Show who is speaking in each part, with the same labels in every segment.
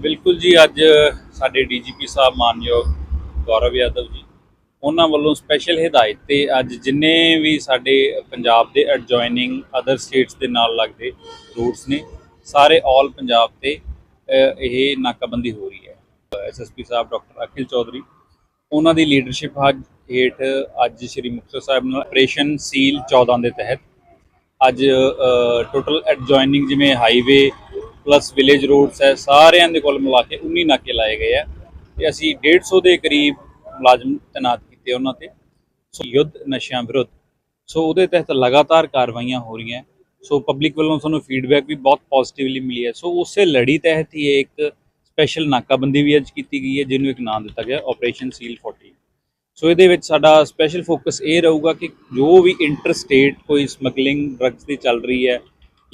Speaker 1: ਬਿਲਕੁਲ ਜੀ, ਅੱਜ ਸਾਡੇ ਡੀਜੀਪੀ ਸਾਹਿਬ ਮਾਨਯੋਗ ਗੌਰਵ ਯਾਦਵ ਜੀ, ਉਹਨਾਂ ਵੱਲੋਂ ਸਪੈਸ਼ਲ ਹਦਾਇਤ ਤੇ ਅੱਜ ਜਿੰਨੇ ਵੀ ਸਾਡੇ ਪੰਜਾਬ ਦੇ ਐਡਜੋਇਨਿੰਗ ਅਦਰ ਸਟੇਟਸ ਦੇ ਨਾਲ ਲੱਗਦੇ ਰੂਟਸ ਨੇ, ਸਾਰੇ ਆਲ ਪੰਜਾਬ ਤੇ ਇਹ ਨਾਕਾਬੰਦੀ ਹੋ ਰਹੀ ਹੈ। ਐਸਐਸਪੀ ਸਾਹਿਬ, ਡਾਕਟਰ ਅਖਿਲ ਚੌਧਰੀ, ਉਹਨਾਂ ਦੀ ਲੀਡਰਸ਼ਿਪ ਹੇਠ ਅੱਜ ਸ਼੍ਰੀ ਮੁਕਤਸਰ ਸਾਹਿਬ ਨਾਲ ਆਪਰੇਸ਼ਨ ਸੀਲ 14 ਦੇ ਤਹਿਤ ਅੱਜ ਟੋਟਲ ਐਡਜੋਇਨਿੰਗ ਜਿਵੇਂ ਹਾਈਵੇ ਪਲੱਸ ਵਿਲੇਜ ਰੋਡਸ ਹੈ, ਸਾਰਿਆਂ ਦੇ ਕੋਲ ਮਿਲਾ ਕੇ 19 ਨਾਕੇ ਲਾਏ ਗਏ ਆ ਤੇ ਅਸੀਂ 150 ਦੇ ਕਰੀਬ ਮੁਲਾਜ਼ਮ ਤਾਇਨਾਤ ਕੀਤੇ ਉਹਨਾਂ ਤੇ। ਸੋ ਯੁੱਧ ਨਸ਼ਿਆਂ ਵਿਰੁੱਧ। ਸੋ ਉਹਦੇ ਤਹਿਤ ਲਗਾਤਾਰ ਕਾਰਵਾਈਆਂ ਹੋ ਰਹੀਆਂ। ਸੋ ਪਬਲਿਕ ਵੱਲੋਂ ਸਾਨੂੰ ਫੀਡਬੈਕ ਵੀ ਬਹੁਤ ਪੋਜ਼ਿਟਿਵਲੀ ਮਿਲੀ ਹੈ। ਸੋ ਉਸੇ ਲੜੀ ਤਹਿਤ ਹੀ ਇਹ ਇੱਕ ਸਪੈਸ਼ਲ ਨਾਕਾਬੰਦੀ ਵੀ ਅੱਜ ਕੀਤੀ ਗਈ ਹੈ, ਜਿਹਨੂੰ ਇੱਕ ਨਾਮ ਦਿੱਤਾ ਗਿਆ ਆਪਰੇਸ਼ਨ ਸੀਲ 40 ਸੋ ਇਹਦੇ ਵਿੱਚ ਸਾਡਾ ਸਪੈਸ਼ਲ ਫੋਕਸ ਇਹ ਰਹੂਗਾ ਕਿ ਜੋ ਵੀ ਇੰਟਰ ਸਟੇਟ ਕੋਈ ਸਮਗਲਿੰਗ ਡਰੱਗਸ ਦੀ ਚੱਲ ਰਹੀ ਹੈ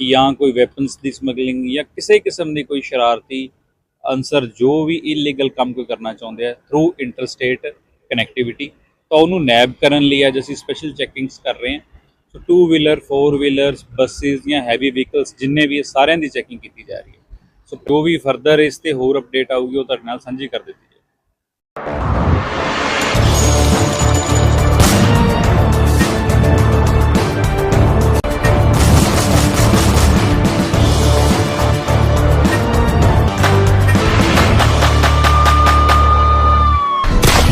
Speaker 1: ਜਾਂ ਕੋਈ ਵੈਪਨਸ ਦੀ ਸਮਗਲਿੰਗ ਜਾਂ ਕਿਸੇ ਕਿਸਮ ਦੀ ਕੋਈ ਸ਼ਰਾਰਤੀ ਅਨਸਰ ਜੋ ਵੀ ਇਲੀਗਲ ਕੰਮ ਕੋਈ ਕਰਨਾ ਚਾਹੁੰਦੇ ਆ ਥਰੂ ਇੰਟਰਸਟੇਟ ਕਨੈਕਟੀਵਿਟੀ ਤਾਂ ਉਹਨੂੰ ਨੈਬ ਕਰਨ ਲਈ ਅੱਜ ਅਸੀਂ ਸਪੈਸ਼ਲ ਚੈਕਿੰਗਸ ਕਰ ਰਹੇ ਹਾਂ। So two wheeler four wheelers buses ਜਾਂ ਹੈਵੀ ਵਹੀਕਲਸ ਜਿੰਨੇ ਵੀ ਸਾਰਿਆਂ ਦੀ ਚੈਕਿੰਗ ਕੀਤੀ ਜਾ ਰਹੀ ਹੈ। ਸੋ ਜੋ ਵੀ ਫਰਦਰ ਇਸ ਤੇ ਹੋਰ ਅਪਡੇਟ ਆਊਗੀ, ਉਹ ਤੁਹਾਡੇ ਨਾਲ ਸਾਂਝੀ ਕਰ ਦਿੱਤੀ ਜਾਏਗੀ